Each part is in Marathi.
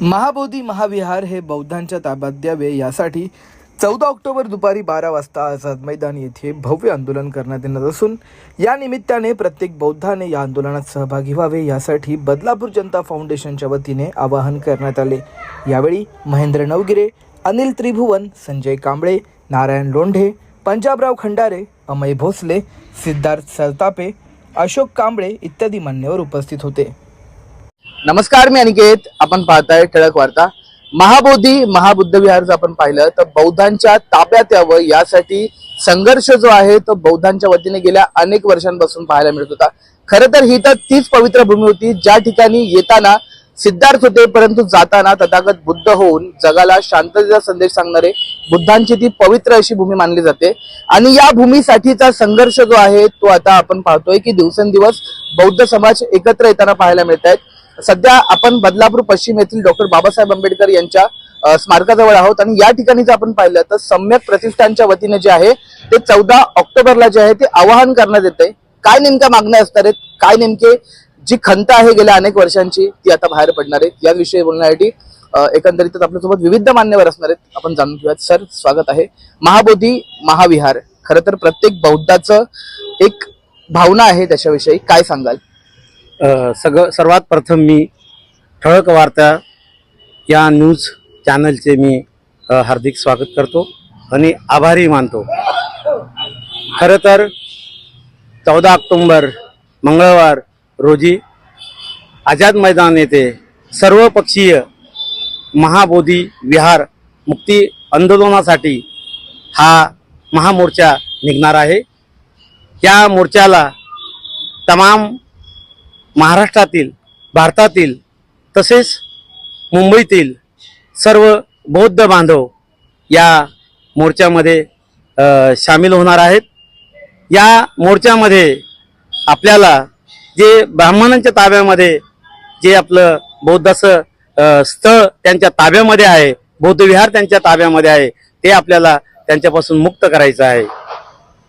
महाबोधी महाविहार हे बौद्धांच्या ताब्यात द्यावे यासाठी चौदा ऑक्टोबर दुपारी बारा वाजता आझाद मैदान येथे भव्य आंदोलन करण्यात येणार असून या निमित्ताने प्रत्येक बौद्धाने या आंदोलनात सहभागी व्हावे यासाठी बदलापूर जनता फाउंडेशनच्या वतीने आवाहन करण्यात आले. यावेळी महेंद्र नवगिरे अनिल त्रिभुवन संजय कांबळे नारायण लोंढे पंजाबराव खंडारे अमय भोसले सिद्धार्थ सरतापे अशोक कांबळे इत्यादी मान्यवर उपस्थित होते. नमस्कार मी अनिकेत. आपण पाहताय ठळक वार्ता. महाबोधी महाबुद्ध विहार जर आपण पाहिलं तर बौद्धांच्या ताब्यात यावं यासाठी संघर्ष जो आहे तो बौद्धांच्या वतीने गेल्या अनेक वर्षांपासून पाहायला मिळत होता. खरं तर ही तर तीच पवित्र भूमी होती ज्या ठिकाणी येताना सिद्धार्थ होते परंतु जाताना तथागत बुद्ध होऊन जगाला शांततेचा संदेश सांगणारे बुद्धांची ती पवित्र अशी भूमी मानली जाते. आणि या भूमीसाठीचा संघर्ष जो आहे तो आता आपण पाहतोय की दिवसेंदिवस बौद्ध समाज एकत्र येताना पाहायला मिळत आहेत सध्या आपण बदलापूर पश्चिम येथील डॉक्टर बाबासाहेब आंबेडकर यांच्या स्मारकाजवळ आहोत आणि या ठिकाणी जर आपण पाहिलं तर सम्यक प्रतिष्ठानच्या वतीने जे आहे ते चौदा ऑक्टोबरला जे आहे ते आवाहन करण्यात येते काय नेमक्या मागण्या असणार आहेत? काय नेमके जी खंत आहे गेल्या अनेक वर्षांची ती आता बाहेर पडणार आहे याविषयी बोलण्यासाठी एकंदरीतच आपल्यासोबत विविध मान्यवर असणार आहेत. आपण जाणून घेऊयात. सर स्वागत आहे. महाबोधी महाविहार. खरं तर प्रत्येक बौद्धाचं एक भावना आहे त्याच्याविषयी. काय सांगाल? सगळं सर्वात प्रथम मी ठळक वार्ता या न्यूज चॅनलचे मी हार्दिक स्वागत करतो आणि आभारी मानतो. खरं तर चौदा ऑक्टोंबर मंगळवार रोजी आझाद मैदान येथे सर्वपक्षीय महाबोधी विहार मुक्ती आंदोलनासाठी हा महामोर्चा निघणार आहे. या मोर्चाला तमाम महाराष्ट्रातील भारतातील तसेच मुंबईतील सर्व बौद्ध बांधव या मोर्चामध्ये सामील होणार आहेत. या मोर्चामध्ये आपल्याला जे ब्राह्मणांच्या ताब्यामध्ये जे आपलं बौद्धाचं स्थळ त्यांच्या ताब्यामध्ये आहे बौद्ध विहार त्यांच्या ताब्यामध्ये आहे ते आपल्याला त्यांच्यापासून मुक्त करायचं आहे.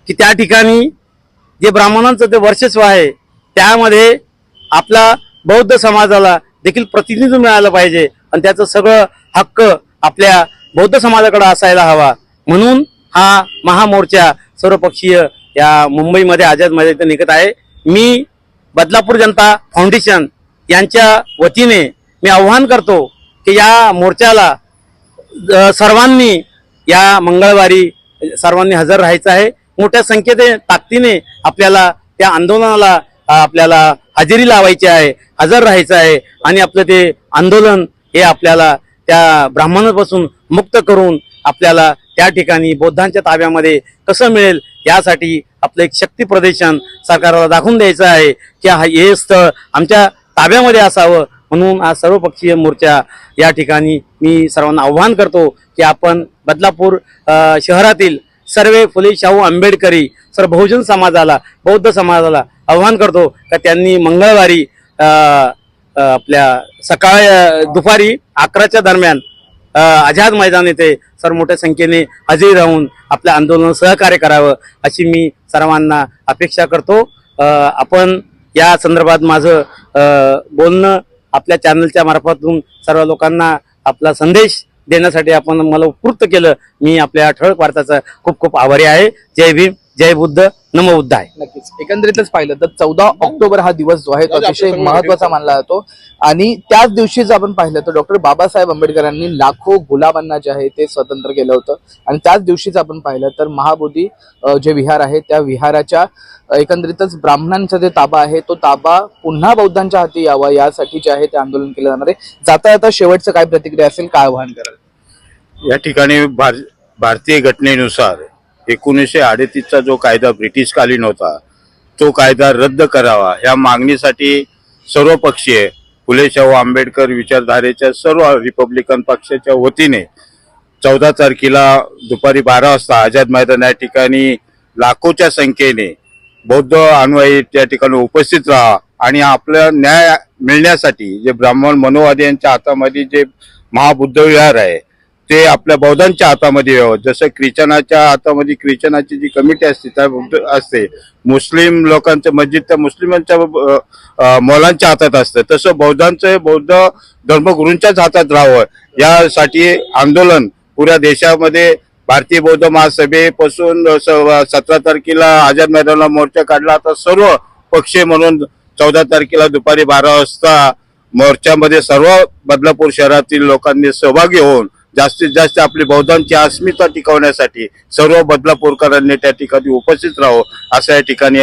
की त्या ठिकाणी जे ब्राह्मणांचं ते वर्चस्व आहे त्यामध्ये आपला बौद्ध समाजाला देखील प्रतिनिधित्व मिळालं पाहिजे आणि त्याचं सगळं हक्क आपल्या बौद्ध समाजाकडे असायला हवा. म्हणून हा महामोर्चा सर्वपक्षीय या मुंबईमध्ये आझाद इथं निघत आहे. मी बदलापूर जनता फाउंडेशन यांच्या वतीने मी आव्हान करतो की या मोर्चाला सर्वांनी या मंगळवारी सर्वांनी हजर राहायचं आहे. मोठ्या संख्येने ताकदीने आपल्याला त्या आंदोलनाला आपल्याला हजेरी लावायची आहे हजर राहायचं आहे आणि आपलं ते आंदोलन हे आपल्याला त्या ब्राह्मणापासून मुक्त करून आपल्याला त्या ठिकाणी बौद्धांच्या ताब्यामध्ये कसं मिळेल यासाठी आपलं एक शक्ती प्रदर्शन सरकारला दाखवून द्यायचं आहे की हा हे स्थळ आमच्या ताब्यामध्ये असावं म्हणून आज सर्वपक्षीय मोर्चा या ठिकाणी मी सर्वांना आव्हान करतो की आपण बदलापूर शहरातील सर्व फुले शाहू आंबेडकरी सर बहुजन समाजाला बौद्ध समाजाला आव्हान करतो का त्यांनी मंगळवारी आपल्या सकाळ दुपारी अकराच्या दरम्यान आझाद मैदान येथे सर मोठ्या संख्येने हजेरी राहून आपल्या आंदोलन सहकार्य करावं अशी मी सर्वांना अपेक्षा करतो. आपण या संदर्भात माझं बोलणं आपल्या चॅनलच्या मार्फतून सर्व लोकांना आपला संदेश देण्यासाठी आपण मला उत्कृत केलं. मी आपल्या ठळक वार्ताचा खूप खूप आभारी आहे. जय भीम. जय बुद्ध नमो बुद्ध आहे नक्कीच. एकंदरीतच पाहिलं तर चौदा ऑक्टोबर हा दिवस जो आहे तो अतिशय महत्त्वाचा मानला जातो. आणि त्याच दिवशी जर आपण पाहिलं तर डॉक्टर बाबासाहेब आंबेडकरांनी लाखो गुलाबांना जे आहे ते स्वतंत्र केलं होतं. आणि त्याच दिवशीच आपण पाहिलं तर महाबोधी जे विहार आहे त्या विहाराच्या एकंदरीतच ब्राह्मणांचा जे ताबा आहे तो ताबा पुन्हा बौद्धांच्या हाती यावा यासाठी जे आहे ते आंदोलन केलं जाणार आहे. जाता जाता शेवटचं काय प्रतिक्रिया असेल काय आव्हान कराल? या ठिकाणी भार भारतीय घटनेनुसार एकोणीसशे अडतीसचा जो कायदा ब्रिटिशकालीन होता तो कायदा रद्द करावा या मागणीसाठी सर्वपक्षीय फुले शाहू आंबेडकर विचारधारेच्या सर्व रिपब्लिकन पक्षाच्या वतीने चौदा तारखेला दुपारी बारा वाजता आझाद मैदान या ठिकाणी लाखोच्या संख्येने बौद्ध अनुयायी त्या ठिकाणी उपस्थित राहा आणि आपला न्याय मिळण्यासाठी जे ब्राह्मण मनोवादी यांच्या हातामध्ये जे महाबुद्ध विहार आहे ते आपल्या बौद्धांच्या हातामध्ये यावं. जसं ख्रिश्चनाच्या हातामध्ये ख्रिश्चनाची जी कमिटी असते त्या बौद्ध असते. मुस्लिम लोकांचं मस्जिद त्या मुस्लिमांच्या अ, मौलांच्या हातात असतं. तसं बौद्धांचं बौद्ध धर्मगुरूंच्याच हातात राहावं. यासाठी आंदोलन पुऱ्या देशामध्ये भारतीय बौद्ध महासभेपासून सतरा तारखेला आझाद मैदानाला मोर्चा काढला. आता सर्व पक्ष म्हणून चौदा तारखेला दुपारी बारा वाजता मोर्चामध्ये सर्व बदलापूर शहरातील लोकांनी सहभागी होऊन जास्तीत जास्त आपली बौद्धांची अस्मिता टिकवण्यासाठी सर्व बदलापूरकरांनी त्या ठिकाणी उपस्थित राहावं असं या ठिकाणी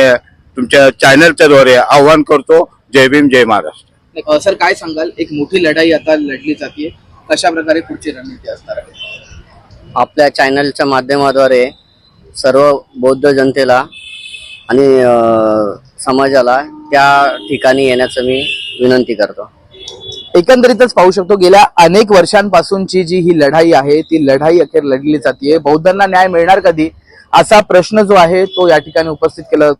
तुमच्या चॅनलच्या द्वारे आव्हान करतो. जय भीम जय महाराष्ट्र. सर काय सांगाल? एक मोठी लढाई आता लढली जाते कशा प्रकारे पुढची रणनीती असणार आहे? आपल्या चॅनलच्या माध्यमाद्वारे सर्व बौद्ध जनतेला आणि समाजाला त्या ठिकाणी येण्याचं मी विनंती करतो. एकंदरीतच पाहू शकतो गेल्या अनेक वर्षांपासूनची जी ही लढाई आहे ती लढाई अखेर लढली जाते बौद्धांना न्याय मिळणार कधी? असा प्रश्न जो आहे तो या ठिकाणी उपस्थित केला जातो.